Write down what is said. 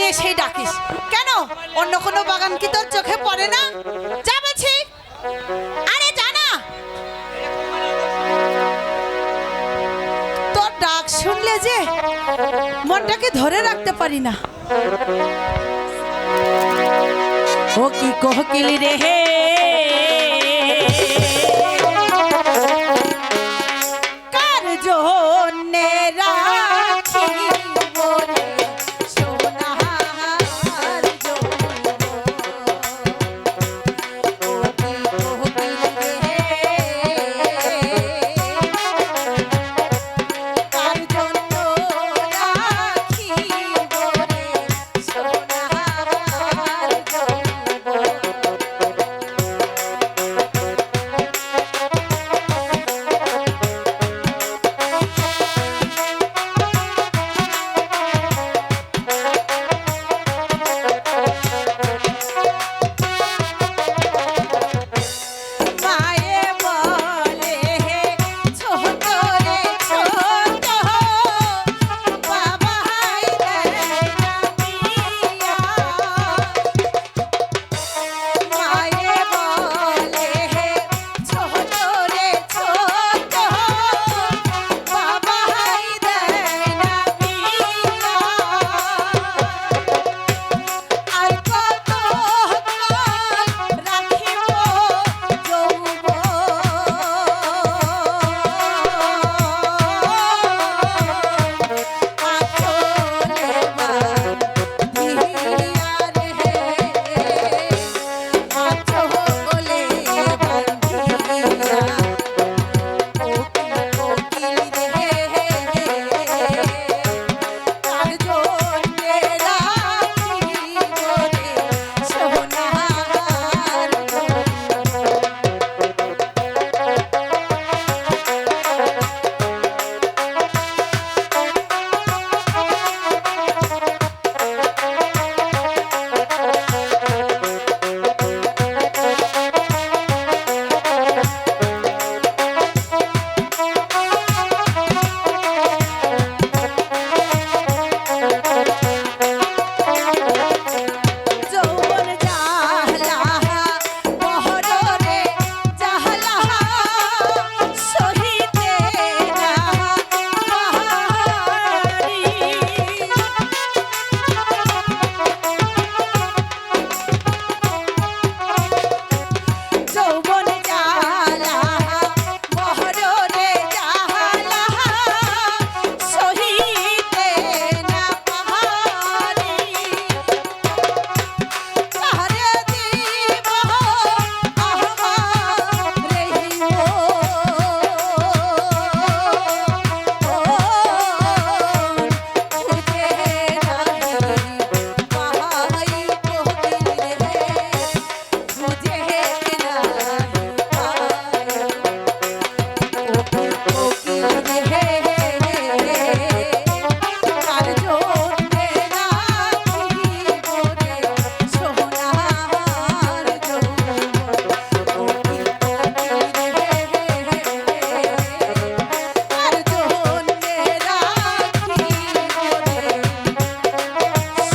বাগানে এসেই ডাকিস। কেন? অন্য কোনো বাগান কি তোর চোখে পড়ে না? যা বলছি। আরে জানা তোর ডাক শুনলে যে মনটাকে ধরে রাখতে পারি না। ও কি কোকিল রে হে?